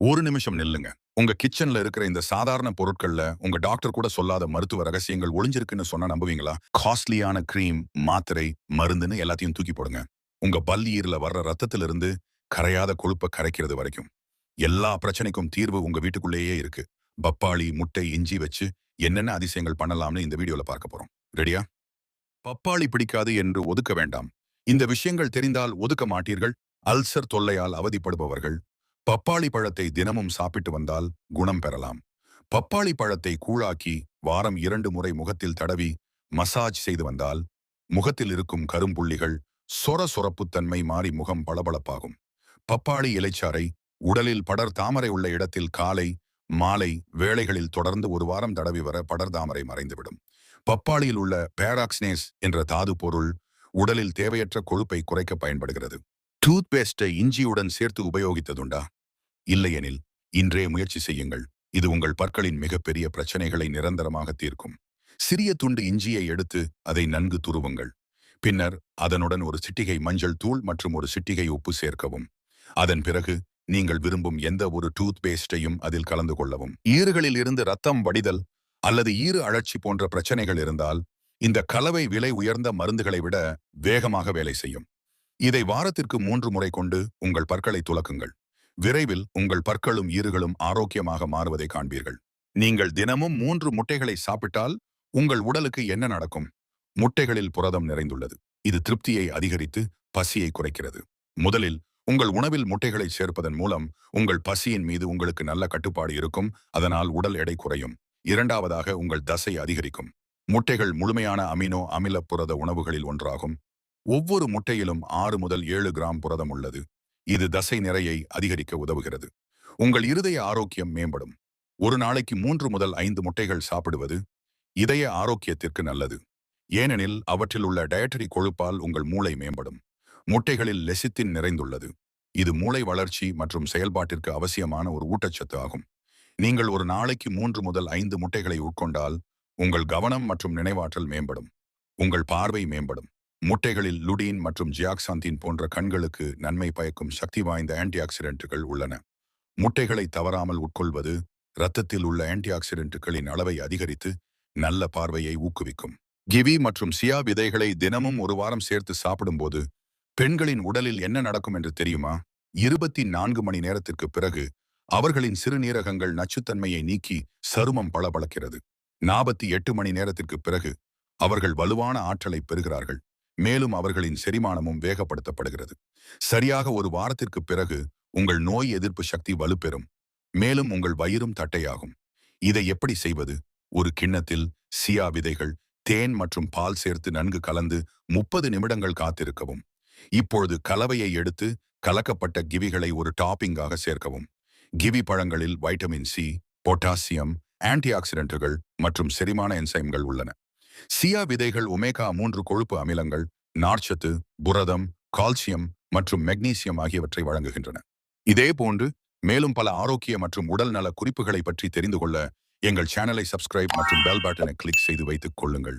ஒரு நிமிஷம் நில்லுங்க. உங்க கிச்சன்ல இருக்கிற இந்த சாதாரண பொருட்கள்ல உங்க டாக்டர் கூட சொல்லாத மருத்துவ ரகசியங்கள் ஒளிஞ்சிருக்குன்னு சொன்னா நம்புவீங்களா? காஸ்ட்லியான கிரீம் மாத்திரை மருந்துன்னு எல்லாத்தையும் தூக்கி போடுங்க. உங்க பல்லீரில் வர்ற ரத்தத்திலிருந்து கரையாத கொழுப்பை கரைக்கிறது வரைக்கும். எல்லா பிரச்சனைக்கும் தீர்வு உங்க வீட்டுக்குள்ளேயே இருக்கு. பப்பாளி முட்டை இஞ்சி வச்சு என்னென்ன அதிசயங்கள் பண்ணலாம்னு இந்த வீடியோல பார்க்க போறோம். ரெடியா பப்பாளி பிடிக்காது என்று ஒதுக்க வேண்டாம். இந்த விஷயங்கள் தெரிந்தால் ஒதுக்க மாட்டீர்கள். அல்சர் தொல்லையால் அவதிப்படுபவர்கள். பப்பாளி பழத்தை தினமும் சாப்பிட்டு வந்தால் குணம் பெறலாம். பப்பாளி பழத்தை கூழாக்கி வாரம் இரண்டு முறை முகத்தில் தடவி மசாஜ் செய்து வந்தால் முகத்தில் இருக்கும் கரும்புள்ளிகள் சொர சொரப்புத்தன்மை மாறி முகம் பளபளப்பாகும். பப்பாளி இலைச்சாறை உடலில் படர் தாமரை உள்ள இடத்தில் காலை மாலை வேளைகளில் தொடர்ந்து ஒரு வாரம் தடவி வர படர் தாமரை மறைந்துவிடும். பப்பாளியில் உள்ள பேராக்ஸ்னேஸ் என்ற தாது பொருள் உடலில் தேவையற்ற கொழுப்பை குறைக்க பயன்படுகிறது. டூத் பேஸ்டை இஞ்சியுடன் சேர்த்து உபயோகித்ததுண்டா? இல்லையெனில் இன்றே முயற்சி செய்யுங்கள். இது உங்கள் பற்களின் மிகப்பெரிய பிரச்சனைகளை நிரந்தரமாக தீர்க்கும். சிறிய துண்டு இஞ்சியை எடுத்து அதை நன்கு துருவுங்கள். பின்னர் அதனுடன் ஒரு சிட்டிகை மஞ்சள் தூள் மற்றும் ஒரு சிட்டிகை உப்பு சேர்க்கவும். அதன் பிறகு நீங்கள் விரும்பும் எந்த ஒரு டூத் பேஸ்டையும் அதில் கலந்து கொள்ளவும். ஈறுகளில் இருந்து ரத்தம் வடிதல் அல்லது ஈறு அழற்சி போன்ற பிரச்சனைகள் இருந்தால் இந்த கலவை விலை உயர்ந்த மருந்துகளை விட வேகமாக வேலை செய்யும். இதை வாரத்திற்கு மூன்று முறை கொண்டு உங்கள் பற்களை துலக்குங்கள். விரைவில் உங்கள் பற்களும் ஈறுகளும் ஆரோக்கியமாக மாறுவதை காண்பீர்கள். நீங்கள் தினமும் மூன்று முட்டைகளை சாப்பிட்டால் உங்கள் உடலுக்கு என்ன நடக்கும்? முட்டைகளில் புரதம் நிறைந்துள்ளது. இது திருப்தியை அதிகரித்து பசியை குறைக்கிறது. முதலில் உங்கள் உணவில் முட்டைகளை சேர்ப்பதன் மூலம் உங்கள் பசியின் மீது உங்களுக்கு நல்ல கட்டுப்பாடு இருக்கும். அதனால் உடல் எடை குறையும். இரண்டாவதாக உங்கள் தசை அதிகரிக்கும். முட்டைகள் முழுமையான அமினோ அமில புரத உணவுகளில் ஒன்றாகும். ஒவ்வொரு முட்டையிலும் ஆறு முதல் ஏழு கிராம் புரதம் உள்ளது. இது தசை நிறையை அதிகரிக்க உதவுகிறது. உங்கள் இருதய ஆரோக்கியம் மேம்படும். ஒரு நாளைக்கு மூன்று முதல் ஐந்து முட்டைகள் சாப்பிடுவது இதய ஆரோக்கியத்திற்கு நல்லது. ஏனெனில் அவற்றில் உள்ள டயட்டரி கொழுப்பால் உங்கள் மூளை மேம்படும். முட்டைகளில் லெசித்தின் நிறைந்துள்ளது. இது மூளை வளர்ச்சி மற்றும் செயல்பாட்டிற்கு அவசியமான ஒரு ஊட்டச்சத்து ஆகும். நீங்கள் ஒரு நாளைக்கு மூன்று முதல் ஐந்து முட்டைகளை உட்கொண்டால் உங்கள் கவனம் மற்றும் நினைவாற்றல் மேம்படும். உங்கள் பார்வை மேம்படும். முட்டைகளில் லுடீன் மற்றும் ஜியாக்சாந்தின் போன்ற கண்களுக்கு நன்மை பயக்கும் சக்தி வாய்ந்த ஆன்டிஆக்சிடென்ட்டுகள் உள்ளன. முட்டைகளை தவறாமல் உட்கொள்வது இரத்தத்தில் உள்ள ஆன்டிஆக்சிடென்ட்டுகளின் அளவை அதிகரித்து நல்ல பார்வையை ஊக்குவிக்கும். கிவி மற்றும் சியா விதைகளை தினமும் ஒரு வாரம் சேர்த்து சாப்பிடும்போது பெண்களின் உடலில் என்ன நடக்கும் என்று தெரியுமா? இருபத்தி நான்கு மணி நேரத்திற்கு பிறகு அவர்களின் சிறுநீரகங்கள் நச்சுத்தன்மையை நீக்கி சருமம் பளபளக்கிறது. நாற்பத்தி எட்டு மணி நேரத்திற்கு பிறகு அவர்கள் வலுவான ஆற்றலை பெறுகிறார்கள். மேலும் அவர்களின் செரிமானமும் வேகப்படுத்தப்படுகிறது. சரியாக ஒரு வாரத்திற்கு பிறகு உங்கள் நோய் எதிர்ப்பு சக்தி வலுப்பெறும். மேலும் உங்கள் வயிறும் தட்டையாகும். இதை எப்படி செய்வது? ஒரு கிண்ணத்தில் சியா விதைகள் தேன் மற்றும் பால் சேர்த்து நன்கு கலந்து முப்பது நிமிடங்கள் காத்திருக்கவும். இப்பொழுது கலவையை எடுத்து கலக்கப்பட்ட கிவிகளை ஒரு டாப்பிங்காக சேர்க்கவும். கிவி பழங்களில் வைட்டமின் சி பொட்டாசியம் ஆன்டி ஆக்சிடென்ட்டுகள் மற்றும் செரிமான என்சைம்கள் உள்ளன. சியா விதைகள் ஒமேகா மூன்று கொழுப்பு அமிலங்கள் நார்ச்சத்து புரதம் கால்சியம் மற்றும் மெக்னீசியம் ஆகியவற்றை வழங்குகின்றன. இதே போன்று மேலும் பல ஆரோக்கிய மற்றும் உடல் நல குறிப்புகளை பற்றி தெரிந்து கொள்ள எங்கள் சேனலை சப்ஸ்கிரைப் மற்றும் பெல் பட்டனை கிளிக் செய்து வைத்துக் கொள்ளுங்கள்.